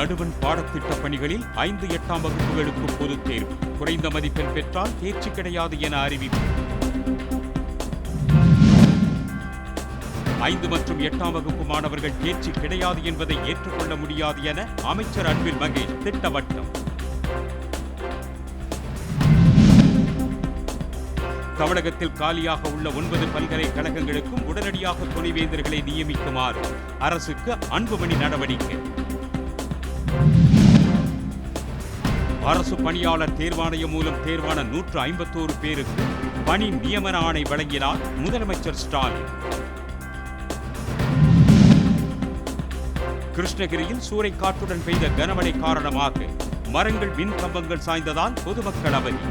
நடுவன் பாடத்திட்ட பணிகளில் ஐந்து எட்டாம் வகுப்புகளுக்கு பொதுத் தேர்வு. குறைந்த மதிப்பெண் பெற்றால் தேர்ச்சி கிடையாது என அறிவிப்பு. ஐந்து மற்றும் எட்டாம் வகுப்பு மாணவர்கள் தேர்ச்சி கிடையாது என்பதை ஏற்றுக்கொள்ள முடியாது என அமைச்சர் அன்பில் மகேஷ் திட்டவட்டம். தமிழகத்தில் காலியாக உள்ள ஒன்பது பல்கலைக்கழகங்களுக்கும் உடனடியாக துணைவேந்தர்களை நியமிக்குமாறு அரசுக்கு அன்புமணி நடவடிக்கை. அரசு பணியாளர் தேர்வாணையம் மூலம் தேர்வான நூற்று ஐம்பத்தோரு பேருக்கு பணி நியமன ஆணை வழங்கினார் முதலமைச்சர் ஸ்டாலின். கிருஷ்ணகிரியில் சூறைக்காற்றுடன் பெய்த கனமழை காரணமாக மரங்கள் மின் கம்பங்கள் சாய்ந்ததால் பொதுமக்கள் அவதி.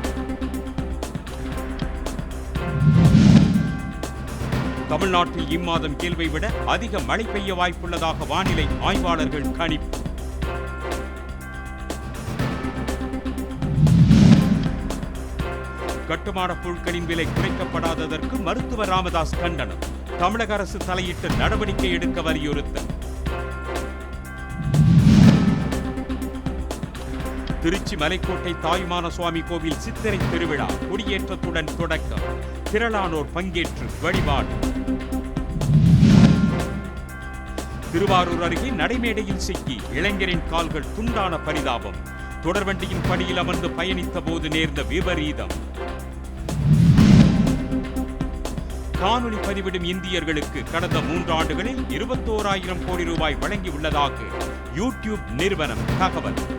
தமிழ்நாட்டில் இம்மாதம் இயல்பை விட அதிக மழை பெய்ய வாய்ப்புள்ளதாக வானிலை ஆய்வாளர்கள் கணிப்பு. கட்டுமான பொருட்களின் விலை குறைக்கப்படாததற்கு மருத்துவர் ராமதாஸ் கண்டனம். தமிழக அரசு தலையிட்டு நடவடிக்கை எடுக்க வலியுறுத்தல். திருச்சி மலைக்கோட்டை தாயுமான சுவாமி கோவில் சித்திரை திருவிழா கொடியேற்றத்துடன் தொடக்கம். திரளானோர் பங்கேற்று வழிபாடு. திருவாரூர் அருகே நடைமேடையில் சிக்கி இளைஞரின் கால்கள் துண்டான பரிதாபம். தொடர்வண்டியின் படியில் அமர்ந்து பயணித்த போது நேர்ந்த விபரீதம். காணொலி பதிவிடும் இந்தியர்களுக்கு கடந்த மூன்று ஆண்டுகளில் இருபத்தோராயிரம் கோடி ரூபாய் வழங்கியுள்ளதாக யூடியூப் நிறுவனம் தகவல்.